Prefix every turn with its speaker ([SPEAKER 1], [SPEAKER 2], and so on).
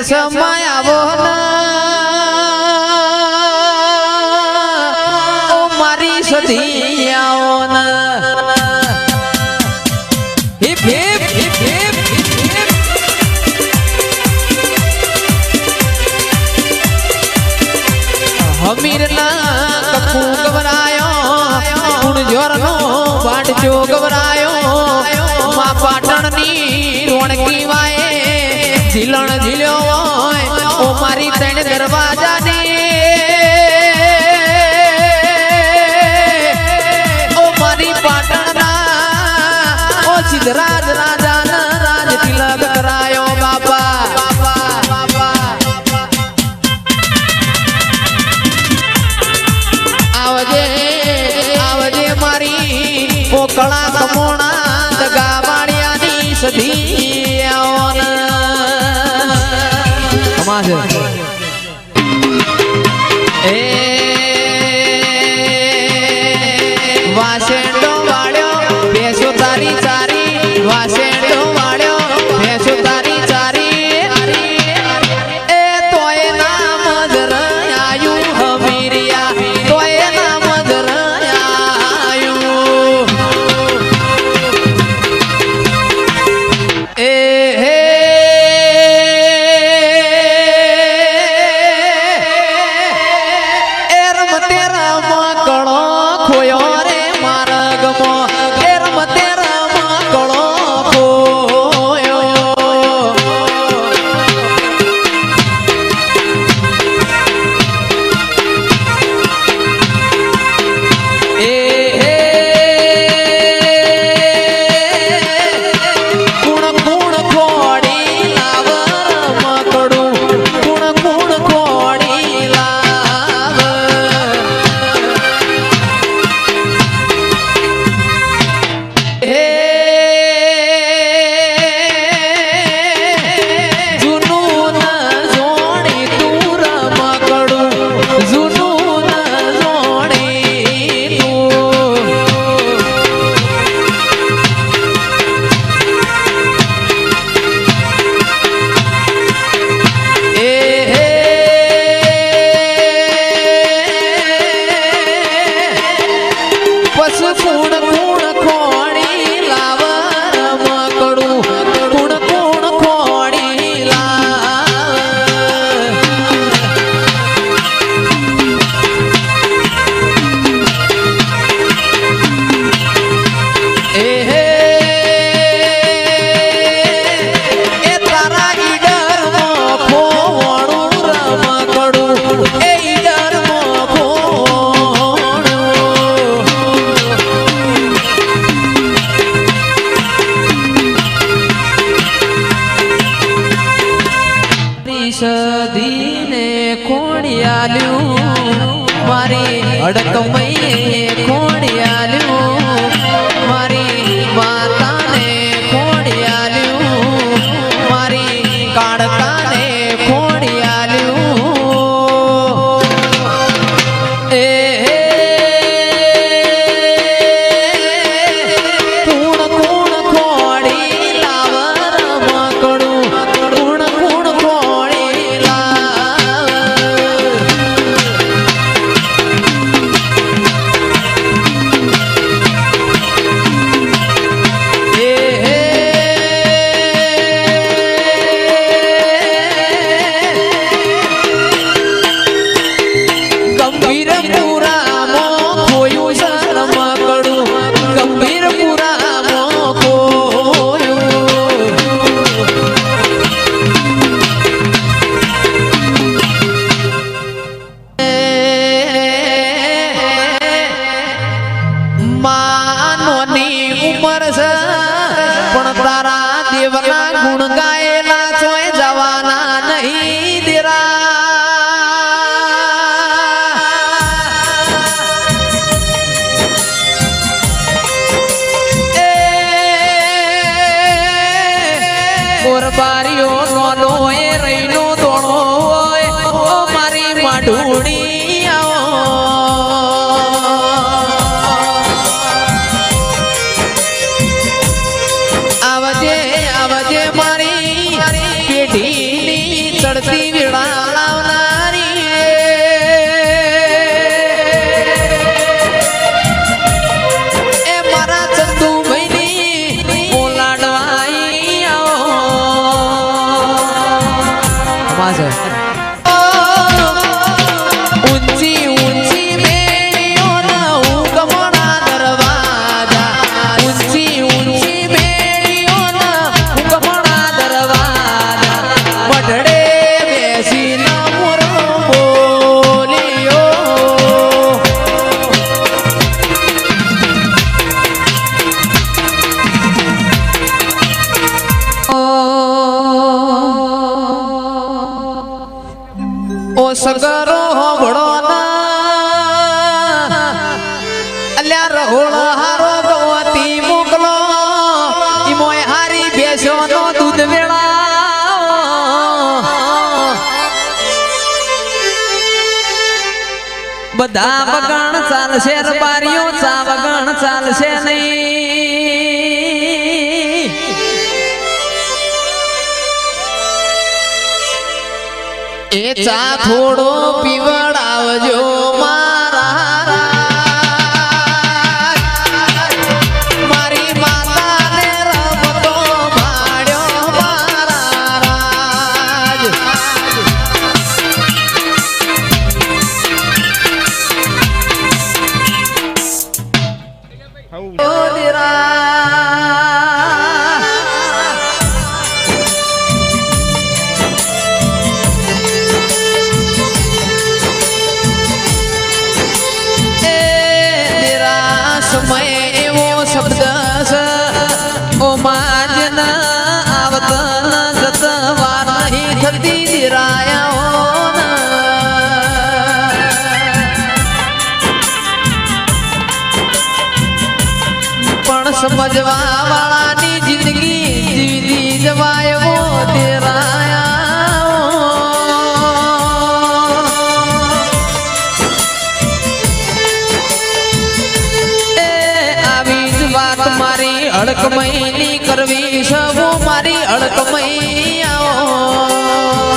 [SPEAKER 1] સમય મારી સધી આવો hip hip hip hip Hamir ના કકુ ગુણ જોર નો વાટ જો ગવરાયો માં પાટણની રોણકી દરવાજાની. ઓ મારી પાટણના, ઓ સિદ્ધરાજ રાજાના રાજ તિલક કરાયો બાપા. આવજે આવજે મારી પોકળા કમોણા દગાવાળિયાની સધી આવન સમાજ É é fundo. அடக்கமையே બારીઓ સોનો એ રહીનો દોણો હોય. મારી માઢુણી આવજે આવજે મા Plaza. સગરો હોબળો ના અલ્યા રઘોળ હારો ગવતી મોકલો. દૂધ વેળા બધા વગણ ચાલશે, રબારીઓ ચા વગણ ચાલશે નહીં. એ ચા થોડો પીવડાવજો. સમય એવો શબ્દ ઓ માજના આવતા જતા વાર નહીં થતી નિરાયા પણ સમજવા વાળાની મારી અડકમયની કરવી સૌ મારી અડકમય આવો